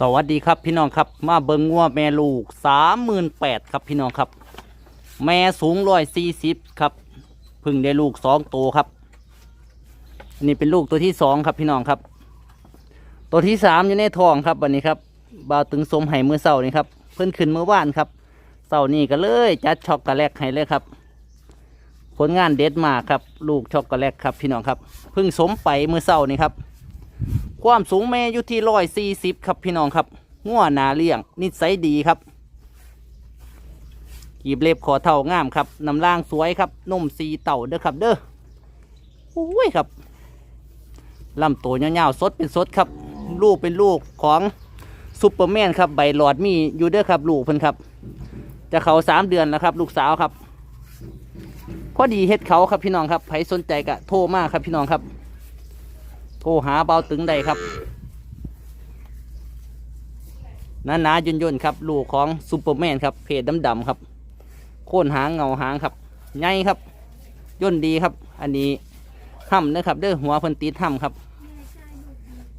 สวัสดีครับพี่น้องครับ มาเบิงงัวแม่ลูกสามหมื่นแปดครับพี่น้องครับ แม่สูงร้อยสี่สิบครับพึ่งได้ลูกสองตัวครับอันนี้เป็นลูกตัวที่สองครับพี่น้องครับ ตัวที่สามอยู่ในท้องครับวันนี้ครับบ่าวตึงสมไห้มือเสานี่ครับเพิ่นขึ้นเมื่อวานครับเสานี่ก็เลยจัดช็อกโกแลตให้เลยครับ ผลงานเด็ดมากครับ ลูกช็อกโกแลตครับพี่น้องครับ เพิ่งสมไปมือเสานี่ครับ ความสูงแม่อยู่ที่ร้อยสี่สิบครับพี่น้องครับง่วนาเลี้ยง นิสัยดีครับกีบเล็บขอเท่างามครับน้ำล่างสวยครับนุ่มสีเต่าเด้อครับ เด้อโอ้ยครับลำตัวยาวๆสดเป็นสดครับ ลูกเป็นลูกของซูเปอร์แมนครับใบหลอดมีอยู่เด้อครับ ลูกเพิ่นครับ จะเขาสามเดือนแล้วครับ ลูกสาวครับพอดีเฮ็ดเขาครับพี่น้องครับใครสนใจก็โทรมาครับพี่น้องครับ โทรหาเบาตึงได้ครับนานาย่นย่นๆครับ ลูกของซูเปอร์แมนครับ เพจดำๆครับ โค่นหางเงาหางครับใหญ่ครับ ย่นดีครับ อันนี้ห้ำนะครับ เด้อหัวพิ่นติดห้ำครับ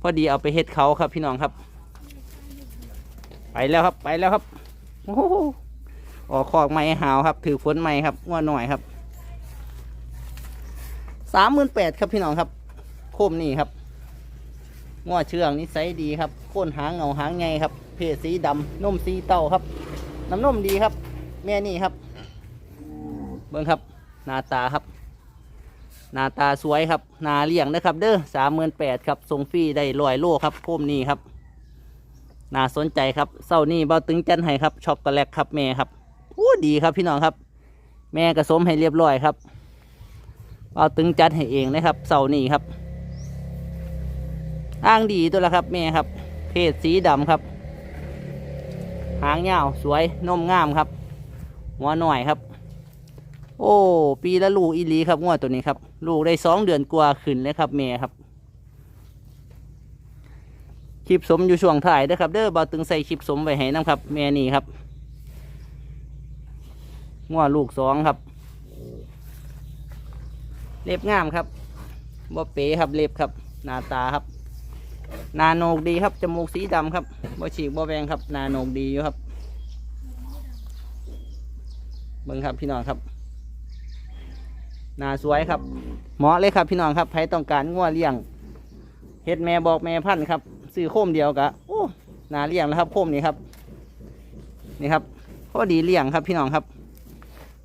พอดีเอาไปเฮ็ดเขาครับพี่น้องครับ ไปแล้วครับไปแล้วครับโอ้โหออกคอกไม้หาวครับ ถือฝนไม้ครับว่าหน่อยครับสามหมื่นแปดครับพี่น้องครับ โคมนี่ครับ ง้อเชื่องนิสัยดีครับโค่นหางเงาหางไงครับ เพศสีดำนมสีเต้าครับ น้ำนมดีครับ แม่นี่ครับ เบิ้งครับหน้าตาครับหน้าตาสวยครับหนาเลี้ยงนะครับ เด้อสามหมื่นแปดครับส่งฟรีได้ลอยโลครับโคมนี่ครับน่าสนใจครับเศร้านี่เบาตึงจันให้ครับช็อกโกแลตครับแม่ครับโอ้ดีครับพี่น้องครับ แม่กระสมให้เรียบร้อยครับเอาตึงจัดให้เองนะครับเสาร์นี้ครับ อ้างดีตัวละครับแม่ครับ เพศสีดำครับ หางยาวสวยนมงามครับ หัวหน่อยครับ โอ้ ปีละลูกอีลีครับงวดตัวนี้ครับ ลูกได้สองเดือนกว่าขึ้นเลยครับแม่ครับคลิปสมอยู่ช่วงถ่ายนะครับ เด้อบาตึงใส่คลิปสมไว้ให้น้ำครับแม่นี่ครับงวดลูกสองครับ เล็บงามครับบ่เป๋ครับเล็บครับ หน้าตาครับ นาโนกดีครับจมูกสีดำครับบ่ฉีกบ่แวงครับ นาโนกดีอยู่ครับเบิ่งครับพี่น้องครับ นาสวยครับเหมาะเลยครับพี่น้องครับใครต้องการงัวเลี้ยงเฮ็ดแม่บอกแม่พันธุ์ครับซื้อโคมเดียวกะโอ้นาเลี้ยงแล้วครับโคมนี้ครับ นี่ครับพอดีเลี้ยงครับพี่น้องครับ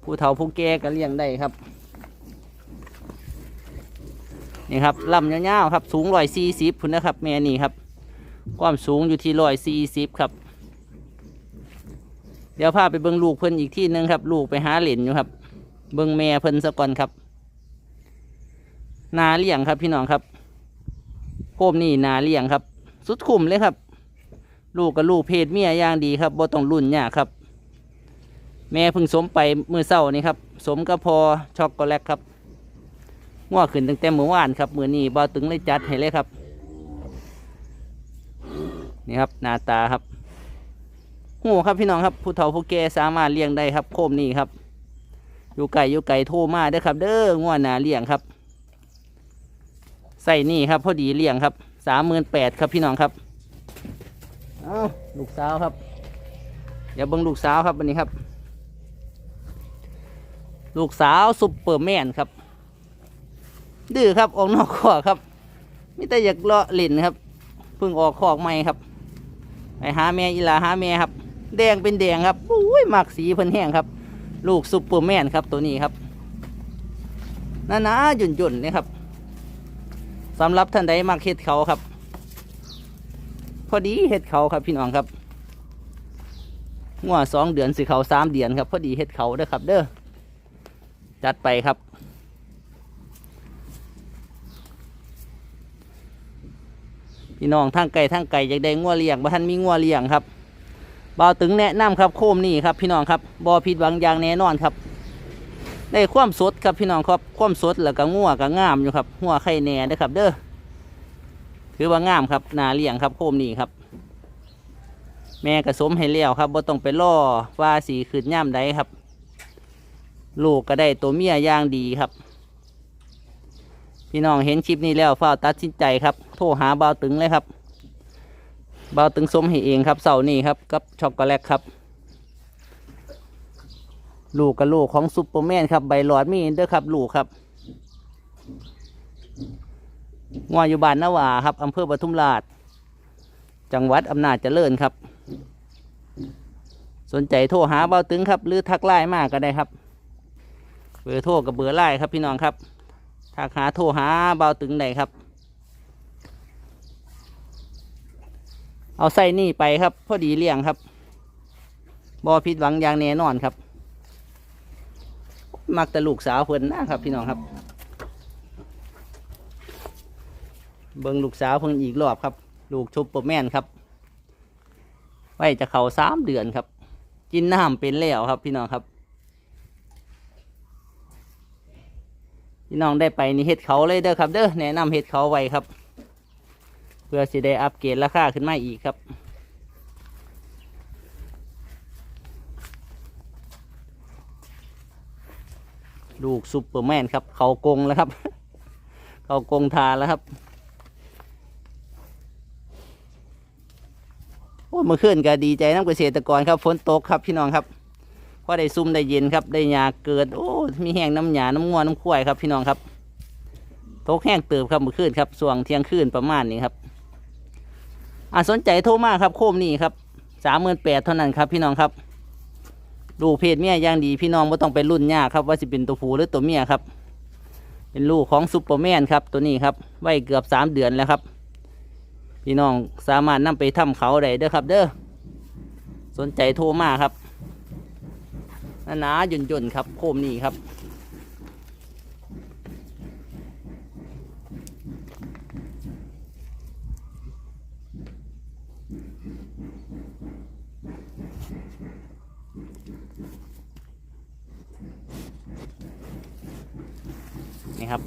ผู้เฒ่าผู้แก่ก็เลี้ยงได้ครับ นี่ครับลำยาวๆครับสูงร้อยสี่สิบพุ่นนะครับแม่นี่ครับ ความสูงอยู่ที่ร้อยสี่สิบครับ เดี๋ยวพาไปเบิ้งลูกเพิ่นอีกที่หนึงครับ ลูกไปหาเหรียญอยู่ครับ เบิ้งแม่เพิ่นสะก่อนครับ นาเลี้ยงครับพี่น้องครับโคมนี่นาเลี้ยงครับ สุดคุ้มเลยครับ ลูกกับลูกเพศเมียอย่างดีครับบ่ต้องรุ่นยากครับ แม่พิ่งสมไปมือเศร้านี่ครับ สมก็พอช็อกโกแลตครับ ง้อขึ้นตั้งแต่เมื่อวานครับมือนี้บ่าวตึงเลยจัดให้เลยครับ นี่ครับหน้าตาครับหูครับพี่น้องครับผู้เฒ่าผู้แก่สามารถเลี้ยงได้ครับ โคมนี่ครับ อยู่ไก่อยู่ไก่โทรมาเด้ครับ เด้อง้อหนาเลี้ยงครับใส่นี่ครับ พอดีเลี้ยงครับสามหมื่นแปดครับพี่น้องครับเอาลูกสาวครับเดี๋ยวเบิ้งลูกสาวครับวันนี้ครับ ลูกสาวซุปเปอร์แมนครับ ดื้อครับออกนอกคอกครับมิแต่อยากเลาะเล่นครับเพิ่งออกคอกใหม่ครับ ไปหาแม่อีหลาหาแม่ครับ แดงเป็นแดงครับอุ้ยหมักสีเพิ่นแห้งครับ ลูกซุปเปอร์แมนครับตัวนี้ครับนานาหยุ่นหยุ่นๆนี่ครับสำหรับท่านใดมักเห็ดเขาครับ พอดีเห็ดเขาครับพี่น้องครับงัวสองเดือนสิเขาสามเดือนครับ พอดีเห็ดเขาเด้อครับ เด้อจัดไปครับ พี่น้องทางไก่ทางไก่อยากได้งัวเลี้ยงบ่ทันมีงัวเลี้ยงครับบ่าวตึงแนะนำครับโคมนี่ครับพี่น้องครับบ่ผิดหวังอย่างแน่นอนครับ ได้ความสดครับพี่น้องครับความสดแล้วก็งัวก็งามอยู่ครับงัวไข่แหน่เด้อครับ เด้อถือว่างามครับนาเลี้ยงครับโคมนี่ครับ แม่กระสมให้เลี้ยวครับบ่ต้องไปล่อว่าสีขึ้นย่ามใดครับ ลูกก็ได้ตัวเมียอย่างดีครับ พี่น้องเห็นคลิปนี้แล้วฝ้าตัดสินใจครับ โทรหาเบาตึงเลยครับเบาตึงสมให้เองครับเสาร์นี้ครับกับช็อกโกแลตครับ ลูกกับลูกของซุปเปอร์แมนครับใบหลอดมีเด้อครับ ลูกครับงวอยู่บ้านนาวาครับอำเภอปทุมราช จังหวัดอำนาจเจริญครับ สนใจโทรหาเบาตึงครับ หรือทักไลน์มากก็ได้ครับ เบอร์โทรกับเบอร์ไลน์ครับพี่น้องครับ ทักหาโทรหาเบาตึงได้ครับ เอาใส่นี่ไปครับ พอดีเลี้ยงครับบอผิดหวังอย่างแน่นอนครับ มักแต่ลูกสาวเพิ่นนะครับ พี่น้องครับ เบิงลูกสาวเพิ่นอีกรอบครับ ลูกชุบปรแม่นครับ ไว้จะเข่าสามเดือนครับ กินน้ำเป็นแล้วครับ พี่น้องครับ พี่น้องได้ไปนี่เฮ็ดเขาเลยเด้อครับเด้อแนะนำเฮ็ดเขาไว้ครับ เพื่อสิได้อัปเกรดราคาขึ้นมาอีกครับลูกซุปเปอร์แมนครับ เขากงแล้วครับ เขากงทาแล้วครับโอ้เมื่อคืนก็ดีใจน้ำเกษตรกรครับฝนตกครับพี่น้องครับ อได้ซุ่มได้เย็นครับได้หยาเกิดโอ้ มีแห้งน้ำหยาน้ำงวน้ำข้วยครับ พี่น้องครับตกแห้งเติบครับเมื่อคืนครับส่วงเที่ยงคืนประมาณนี้ครับอ่าสนใจโทรมาครับ โคมนี่ครับสามหมื่นแปดเท่านั้นครับ พี่น้องครับลูกเพศเมียอย่างดีพี่น้องไม่ต้องไปรุ่นยากครับ ว่าจะเป็นตัวผู้หรือตัวเมียครับ เป็นลูกของซุปเปอร์แมนครับ ตัวนี้ครับไว้เกือบสามเดือนแล้วครับ พี่น้องสามารถนำไปทำเขาได้เด้อครับ เด้อสนใจโทรมาครับ หนาๆย่นๆครับ โคมนี่ครับนี่ครับ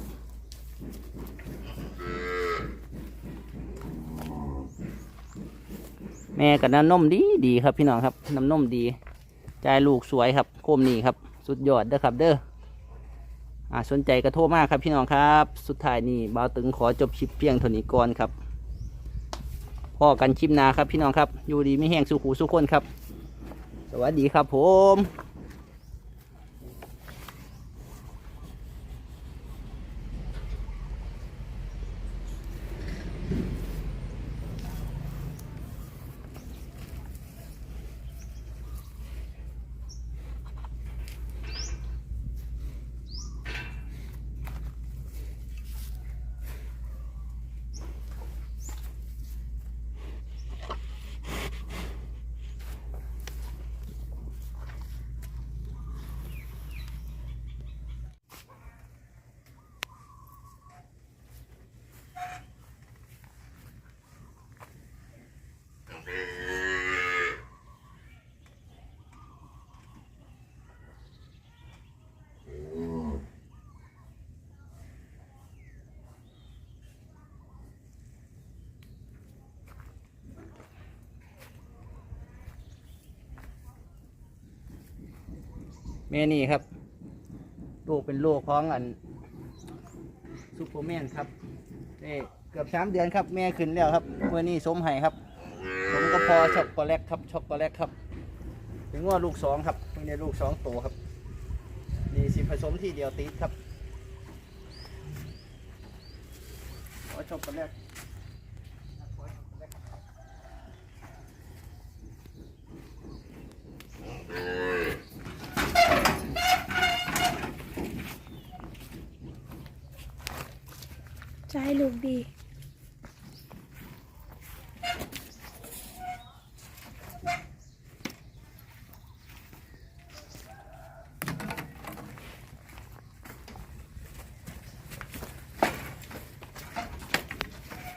แม่กับน้ำนมดีดีครับพี่น้องครับน้ำนมดี จายลูกสวยครับโคมนี่ครับสุดยอดเด้อครับเด้ออ่าสนใจกระโทษมากครับพี่น้องครับ สุดท้ายนี่บ่าวตึงขอจบคลิปเพียงเท่านี้ก่อนครับพ่อกันชิมนาครับพี่น้องครับ อยู่ดีไม่แห้งสุขูสุขคนครับ สวัสดีครับผม แม่นี่ครับ ลูกเป็นลูกของอันซูเปอร์แมนครับนี่เกือบสามเดือนครับแม่ขึ้นแล้วครับเมื่อนี้สมไห้ครับผมก็พอช็อกโกแลตครับช็อกโกแลตครับเป็นงวลูกสองครับเพิ่งได้ลูกสองตัวครับนี่สิผสมที่เดียวติดครับขอช็อกโกแลต ให้ลูกดี